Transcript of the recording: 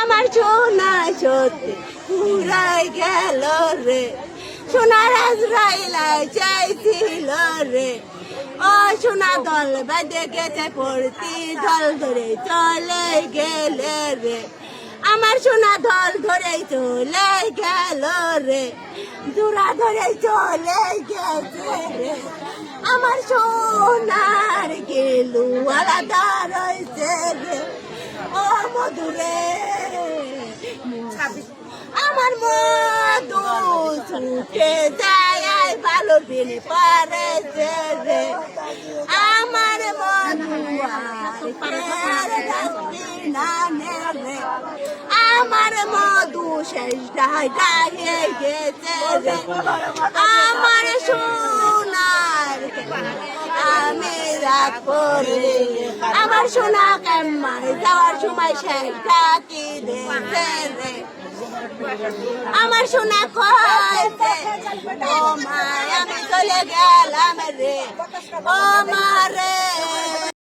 আমার সোনা সত্যি পুরাই গেল রে। সোনার আজরাইলা চাইছিল রে। ও সোনা দল বাদে গেছে, পড়তি দল ধরে চলে গেলে রে। আমার সোনা দল ধরে চলে গেল রে। জোড়া ধরে চলে গেছে রে। আমার সোনার গেলু আলাদা রয়েছে রে। ও মধুরে আমার মধু ছুটে যায় ভালো দিন পারেছে রে আমার মধু আমার মধু শেষ ডাকে গেছে রে আমার সোনার আমি রাখব রে আমার সোনা কেমন যাওয়ার সময় শেষ ডাকি রে আমার সোনা কয় ও মা আমি চলে গেলাম রে। ও মা